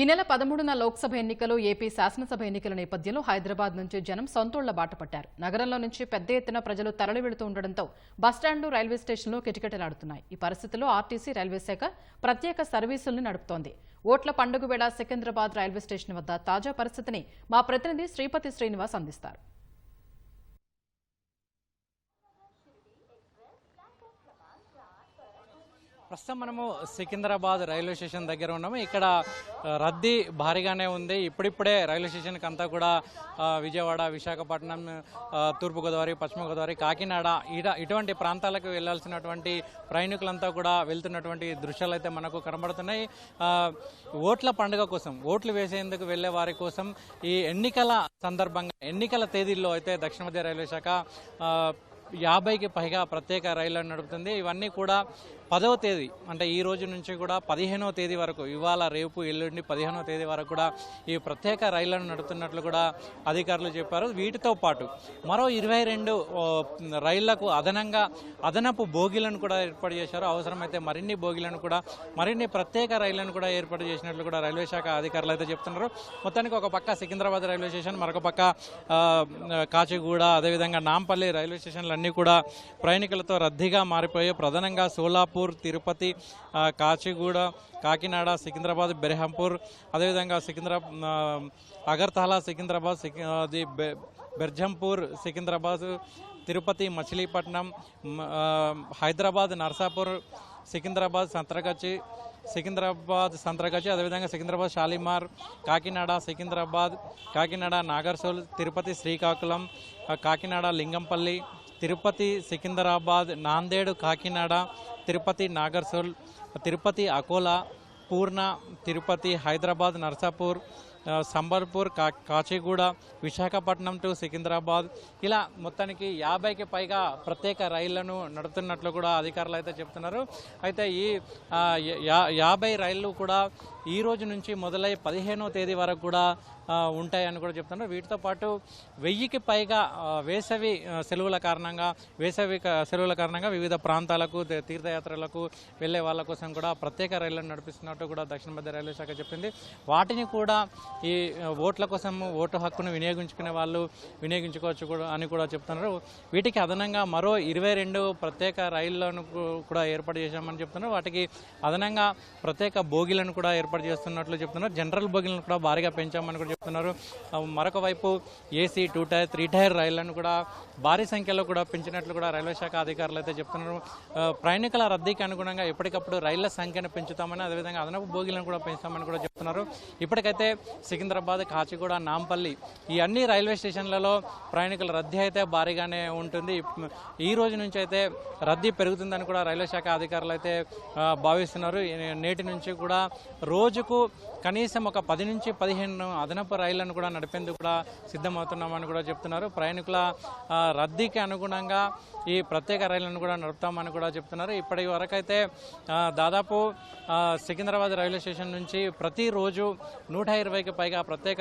ఈ నెల పదమూడున లోక్సభ ఎన్నికలు ఏపీ శాసనసభ ఎన్నికల నేపథ్యంలో హైదరాబాద్ నుంచి జనం సొంతోళ్ళ బాట పట్టారు. నగరంలో నుంచి పెద్ద ఎత్తున ప్రజలు తరలి వెళుతూ ఉండడంతో బస్టాండ్లు రైల్వే స్టేషన్లు కిటకిటలాడుతున్నాయి. ఈ పరిస్థితుల్లో ఆర్టీసీ రైల్వే శాఖ ప్రత్యేక సర్వీసుల్ని నడుపుతోంది. ఓట్ల పండుగ వేళ సికింద్రాబాద్ రైల్వే స్టేషన్ వద్ద తాజా పరిస్థితిని మా ప్రతినిధి శ్రీపతి శ్రీనివాస్ అందిస్తారు. ప్రస్తుతం మనము సికింద్రాబాద్ రైల్వే స్టేషన్ దగ్గర ఉన్నాము. ఇక్కడ రద్దీ భారీగానే ఉంది. ఇప్పుడిప్పుడే రైల్వే స్టేషన్కి అంతా కూడా విజయవాడ విశాఖపట్నం తూర్పుగోదావరి పశ్చిమ గోదావరి కాకినాడ ఇట ఇటువంటి ప్రాంతాలకు వెళ్ళాల్సినటువంటి ప్రయాణికులంతా కూడా వెళ్తున్నటువంటి దృశ్యాలు అయితే మనకు కనబడుతున్నాయి. ఓట్ల పండుగ కోసం ఓట్లు వేసేందుకు వెళ్ళే వారి కోసం ఈ ఎన్నికల సందర్భంగా ఎన్నికల తేదీల్లో అయితే దక్షిణ మధ్య రైల్వే శాఖ యాభైకి పైగా ప్రత్యేక రైళ్ళను నడుపుతుంది. ఇవన్నీ కూడా పదవ తేదీ అంటే ఈ రోజు నుంచి కూడా పదిహేనవ తేదీ వరకు ఇవాళ రేపు ఎల్లుండి పదిహేనవ తేదీ వరకు కూడా ఈ ప్రత్యేక రైళ్ళను నడుపుతున్నట్లు కూడా అధికారులు చెప్పారు. వీటితో పాటు మరో ఇరవై రెండు రైళ్ళకు అదనంగా అదనపు బోగీలను కూడా ఏర్పాటు చేశారు. అవసరమైతే మరిన్ని బోగీలను కూడా మరిన్ని ప్రత్యేక రైళ్ళను కూడా ఏర్పాటు చేసినట్లు కూడా రైల్వే శాఖ అధికారులు అయితే చెప్తున్నారు. మొత్తానికి ఒక పక్క సికింద్రాబాద్ రైల్వే స్టేషన్ మరొక పక్క కాచిగూడ అదేవిధంగా నాంపల్లి రైల్వే స్టేషన్లు అన్నీ కూడా ప్రయాణికులతో రద్దీగా మారిపోయాయి. ప్రధానంగా సోలాపూర్ తిరుపతి కాచిగూడ కాకినాడ సికింద్రాబాద్ బెర్హంపూర్ అదేవిధంగా సికింద్రా అగర్తలా సికింద్రాబాద్ సికి- అది బెర్జంపూర్ సికింద్రాబాద్ తిరుపతి మచిలీపట్నం హైదరాబాద్ నర్సాపూర్ సికింద్రాబాద్ సంత్రగచ్చి సికింద్రాబాద్ సంత్రగచ్చి అదేవిధంగా సికింద్రాబాద్ షాలిమార్ కాకినాడ సికింద్రాబాద్ కాకినాడ నాగర్సోల్ తిరుపతి శ్రీకాకుళం కాకినాడ లింగంపల్లి తిరుపతి సికింద్రాబాద్ నాందేడు కాకినాడ తిరుపతి నాగర్సోల్ తిరుపతి అకోలా పూర్ణ తిరుపతి హైదరాబాద్ నర్సాపూర్ సంబర్పూర్ సంబల్పూర్ కా కాచిగూడ విశాఖపట్నం టు సికింద్రాబాద్. ఇలా మొత్తానికి యాభైకి పైగా ప్రత్యేక రైళ్ళను నడుపుతున్నట్లు కూడా అధికారులు అయితే చెప్తున్నారు. అయితే ఈ యా- యాభై రైళ్ళు కూడా ఈ రోజు నుంచి మొదలై పదిహేనో తేదీ వరకు కూడా ఉంటాయని కూడా చెప్తున్నారు. వీటితో పాటు వెయ్యికి పైగా వేసవి సెలవుల కారణంగా వేసవి క- సెలవుల కారణంగా వివిధ ప్రాంతాలకు తీర్థయాత్రలకు వెళ్ళే వాళ్ళ కోసం కూడా ప్రత్యేక రైళ్ళను నడిపిస్తున్నట్టు కూడా దక్షిణ మధ్య రైల్వే శాఖ చెప్పింది. వాటిని కూడా ఈ ఓట్ల కోసం ఓటు హక్కును వినియోగించుకునే వాళ్ళు వినియోగించుకోవచ్చు కూడా అని కూడా చెప్తున్నారు. వీటికి అదనంగా మరో ఇరవై రెండు ప్రత్యేక రైళ్ళను కూడా ఏర్పాటు చేశామని చెప్తున్నారు. వాటికి అదనంగా ప్రత్యేక బోగీలను కూడా ఏర్పాటు చేస్తున్నట్లు చెప్తున్నారు. జనరల్ బోగీలను కూడా భారీగా పెంచామని కూడా చెప్తున్నారు. మరొక వైపు AC two tier three tier రైళ్ళను కూడా భారీ సంఖ్యలో కూడా పెంచినట్లు కూడా రైల్వే శాఖ అధికారులు అయితే చెప్తున్నారు. ప్రయాణికుల రద్దీకి అనుగుణంగా ఎప్పటికప్పుడు రైళ్ళ సంఖ్యను పెంచుతామని అదేవిధంగా అదనపు బోగీలను కూడా పెంచుతామని కూడా చెప్తున్నారు. ఇప్పటికైతే సికింద్రాబాద్ కాచిగూడ నాంపల్లి ఈ అన్ని రైల్వే స్టేషన్లలో ప్రయాణికుల రద్దీ అయితే భారీగానే ఉంటుంది. ఈ రోజు నుంచి అయితే రద్దీ పెరుగుతుందని కూడా రైల్వే శాఖ అధికారులు అయితే భావిస్తున్నారు. నేటి నుంచి కూడా రోజుకు కనీసం ఒక పది నుంచి పదిహేను అదనపు రైళ్ళను కూడా నడిపేందుకు కూడా సిద్ధమవుతున్నామని కూడా చెప్తున్నారు. ప్రయాణికుల రద్దీకి అనుగుణంగా ఈ ప్రత్యేక రైళ్ళను కూడా నడుపుతామని కూడా చెప్తున్నారు. ఇప్పటి వరకైతే దాదాపు సికింద్రాబాద్ రైల్వే స్టేషన్ నుంచి ప్రతిరోజు నూట ఇరవైకి పైగా ప్రత్యేక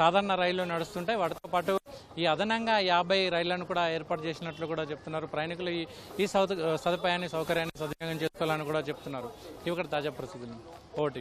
సాధారణ రైళ్ళు నడుస్తుంటాయి వాటితో పాటు ఈ అదనంగా యాభై రైళ్ళను కూడా ఏర్పాటు చేసినట్లు కూడా చెప్తున్నారు. ప్రయాణికులు ఈ సౌ సదుపాయాన్ని సౌకర్యాన్ని సద్వినియోగం చేసుకోవాలని కూడా చెప్తున్నారు. ఇవి ఇక్కడ తాజా పరిస్థితులు. ఓటు